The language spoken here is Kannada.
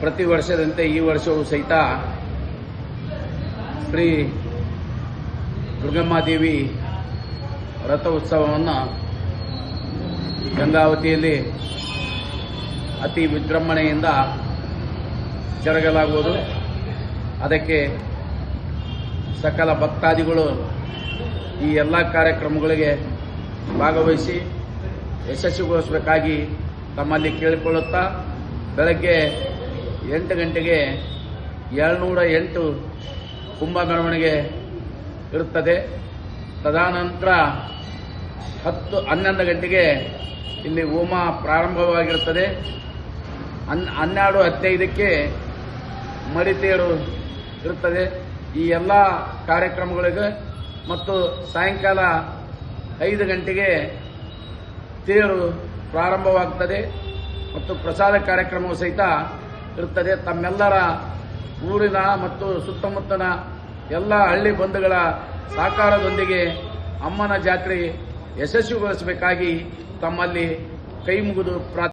ಪ್ರತಿ ವರ್ಷದಂತೆ ಈ ವರ್ಷವೂ ಸಹಿತ ಶ್ರೀ ದುರ್ಗಮ್ಮಾದೇವಿ ರಥೋತ್ಸವವನ್ನು ಗಂಗಾವತಿಯಲ್ಲಿ ಅತಿ ವಿಜೃಂಭಣೆಯಿಂದ ಜರುಗಲಾಗುವುದು. ಅದಕ್ಕೆ ಸಕಲ ಭಕ್ತಾದಿಗಳು ಈ ಎಲ್ಲ ಕಾರ್ಯಕ್ರಮಗಳಿಗೆ ಭಾಗವಹಿಸಿ ಯಶಸ್ವಿಗೊಳಿಸಬೇಕಾಗಿ ತಮ್ಮಲ್ಲಿ ಕೇಳಿಕೊಳ್ಳುತ್ತಾ, ಬೆಳಗ್ಗೆ ಎಂಟು ಗಂಟೆಗೆ ಏಳ್ನೂರ ಎಂಟು ಕುಂಭ ಮೆರವಣಿಗೆ ಇರುತ್ತದೆ. ತದನಂತರ ಹತ್ತು ಹನ್ನೊಂದು ಗಂಟೆಗೆ ಇಲ್ಲಿ ಹೋಮ ಪ್ರಾರಂಭವಾಗಿರುತ್ತದೆ. ಹನ್, ಹನ್ನೆರಡು ಹದಿನೈದಕ್ಕೆ ಮರಿತೇರು ಇರುತ್ತದೆ. ಈ ಎಲ್ಲ ಕಾರ್ಯಕ್ರಮಗಳಿಗೆ ಮತ್ತು ಸಾಯಂಕಾಲ ಐದು ಗಂಟೆಗೆ ತೇರು ಪ್ರಾರಂಭವಾಗ್ತದೆ ಮತ್ತು ಪ್ರಸಾದ ಕಾರ್ಯಕ್ರಮವು ಸಹಿತ ಇರುತ್ತದೆ ತಮ್ಮೆಲ್ಲರ ಊರಿನ ಮತ್ತು ಸುತ್ತಮುತ್ತಲ ಎಲ್ಲ ಹಳ್ಳಿ ಬಂಧುಗಳ ಸಹಕಾರದೊಂದಿಗೆ ಅಮ್ಮನ ಜಾತ್ರೆ ಯಶಸ್ವಿಗೊಳಿಸಬೇಕಾಗಿ ತಮ್ಮಲ್ಲಿ ಕೈ ಮುಗಿದು ಪ್ರಾರ್ಥನೆ